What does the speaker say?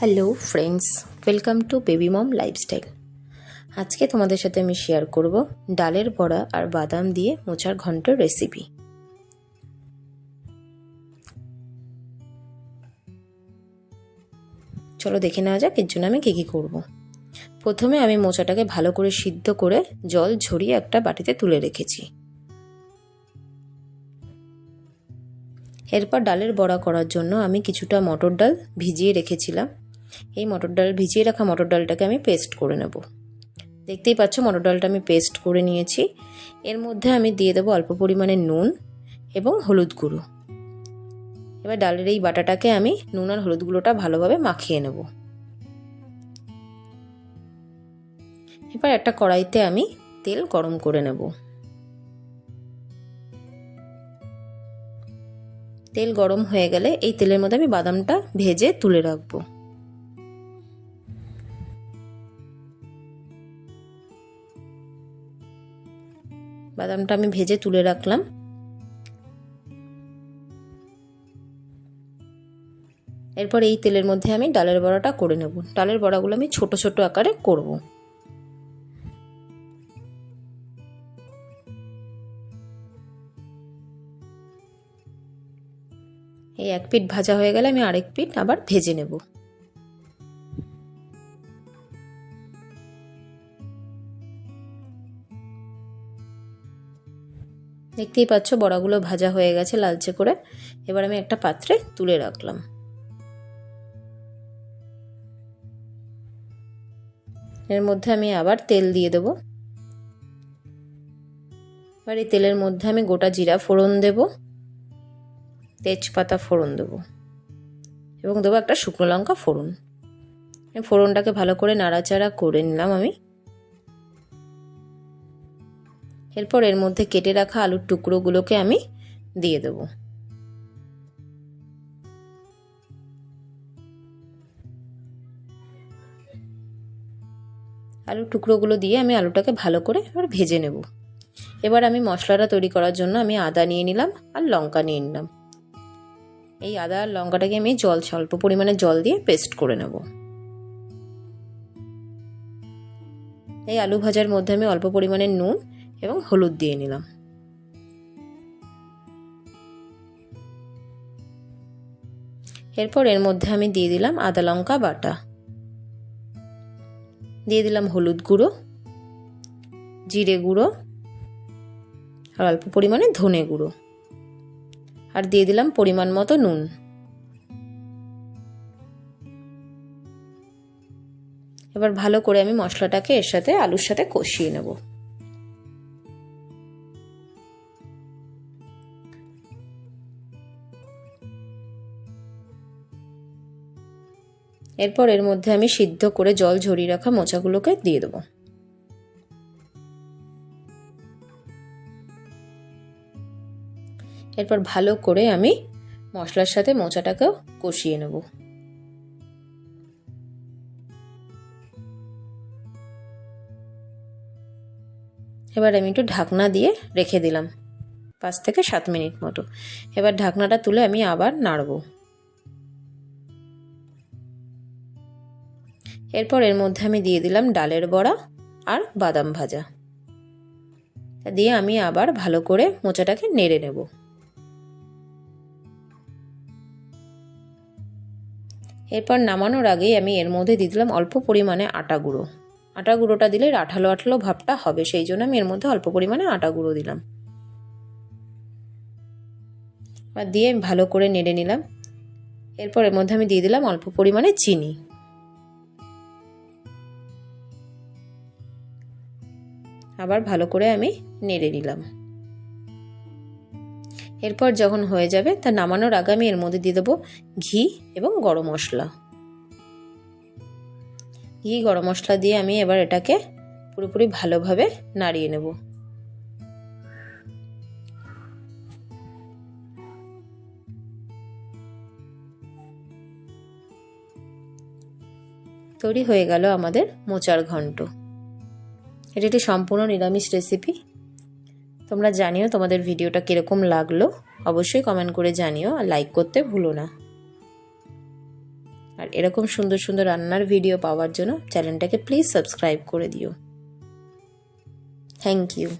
Hello friends welcome to baby mom lifestyle আজকে তোমাদের সাথে আমি শেয়ার করব ডালের বড়া আর বাদাম দিয়ে মোচার ঘন্টর রেসিপি চলো দেখে নেওয়া যাক এর জন্য আমি কী কী করব। প্রথমে আমি মোচাটাকে ভালো করে সিদ্ধ করে জল ঝরিয়ে একটা বাটিতে তুলে রেখেছি। এরপর ডালের বড়া করার জন্য আমি কিছুটা মটর ডাল ভিজিয়ে রেখেছিলাম। এই মটর ডাল, ভিজিয়ে রাখা মটর ডালটাকে আমি পেস্ট করে নেব। দেখতেই পাচ্ছ, মটর ডালটা আমি পেস্ট করে নিয়েছি। এর মধ্যে আমি দিয়ে দেবো অল্প পরিমাণে নুন এবং হলুদ গুঁড়ো। এবার ডালের এই বাটাটাকে আমি নুন আর হলুদ গুঁড়োটা ভালোভাবে মাখিয়ে নেব। এবার একটা কড়াইতে আমি তেল গরম করে নেব। তেল গরম হয়ে গেলে এই তেলের মধ্যে আমি বাদামটা ভেজে তুলে রাখব। বাদামটা আমি ভেজে তুলে রাখলাম। এরপর এই তেলের মধ্যে আমি ডালের বড়াটা করে নেব। ডালের বড়াগুলো আমি ছোট ছোট আকারে করব। এই এক পিঠ ভাজা হয়ে গেলে আমি আরেক পিঠ আবার ভেজে নেব। দেখতেই পাচ্ছ বড়াগুলো ভাজা হয়ে গেছে লালচে করে। এবার আমি একটা পাত্রে তুলে রাখলাম। এর মধ্যে আমি আবার তেল দিয়ে দেব। এবার এই তেলের মধ্যে আমি গোটা জিরা ফোড়ন দেব। তেজপাতা ফোড়ন দেব। এবং দেবো একটা শুকনো লঙ্কা ফোড়ন। ফোড়নটাকে ভালো করে নাড়াচাড়া করে নিলাম আমি। এরপর এর মধ্যে কেটে রাখা আলুর টুকরোগুলোকে আমি দিয়ে দেব। আলুর টুকরোগুলো দিয়ে আমি আলুটাকে ভালো করে এবার ভেজে নেব। এবার আমি মশলাটা তৈরি করার জন্য আমি আদা নিয়ে নিলাম আর লঙ্কা নিয়ে নিলাম। এই আদা আর লঙ্কাটাকে আমি জল, স্বল্প পরিমাণে জল দিয়ে পেস্ট করে নেব। এই আলু ভাজার মধ্যে আমি অল্প পরিমাণে নুন এবং হলুদ দিয়ে নিলাম। এরপর এর মধ্যে আমি দিয়ে দিলাম আদা লঙ্কা বাটা। দিয়ে দিলাম হলুদ গুঁড়ো, জিরে গুঁড়ো, আর অল্প পরিমাণে ধনে গুঁড়ো। আর দিয়ে দিলাম পরিমাণ মতো নুন। এবার ভালো করে আমি মশলাটাকে এর সাথে আলুর সাথে কষিয়ে নেব। এরপর এর মধ্যে আমি সিদ্ধ করে জল ঝরিয়ে রাখা মোচাগুলোকে দিয়ে দেবো। এরপর ভালো করে আমি মশলার সাথে মোচাটাকেও কষিয়ে নেব। এবার আমি একটু ঢাকনা দিয়ে রেখে দিলাম, পাঁচ থেকে সাত মিনিট মতো। এবার ঢাকনাটা তুলে আমি আবার নাড়বো। এরপর এর মধ্যে আমি দিয়ে দিলাম ডালের বড়া আর বাদাম ভাজা। দিয়ে আমি আবার ভালো করে মোচাটাকে নেড়ে নেব। এরপর নামানোর আগেই আমি এর মধ্যে দিয়ে দিলাম অল্প পরিমাণে আটা গুঁড়ো। আটা গুঁড়োটা দিলে আঠালো আঠালো ভাবটা হবে, সেই জন্য আমি এর মধ্যে অল্প পরিমাণে আটা গুঁড়ো দিলাম। দিয়ে ভালো করে নেড়ে নিলাম। এরপর এর মধ্যে আমি দিয়ে দিলাম অল্প পরিমাণে চিনি। আবার ভালো করে আমি নেড়ে নিলাম। এরপর যখন হয়ে যাবে তা নামানোর আগে আমি এর মধ্যে দিয়ে দেবো ঘি এবং গরম মশলা। ঘি, গরম মশলা দিয়ে আমি এবার এটাকে পুরোপুরি ভালোভাবে নাড়িয়ে নেব। তৈরি হয়ে গেল আমাদের মোচার ঘন্ট। এটি একটি সম্পূর্ণ নিরামিষ রেসিপি তোমরা জানিও তোমাদের ভিডিওটা কীরকম লাগল। অবশ্যই কমেন্ট করে জানিও আর লাইক করতে ভুলো না। আর এরকম সুন্দর সুন্দর রান্নার ভিডিও পাওয়ার জন্য চ্যানেলটাকে প্লিজ সাবস্ক্রাইব করে দিও। Thank you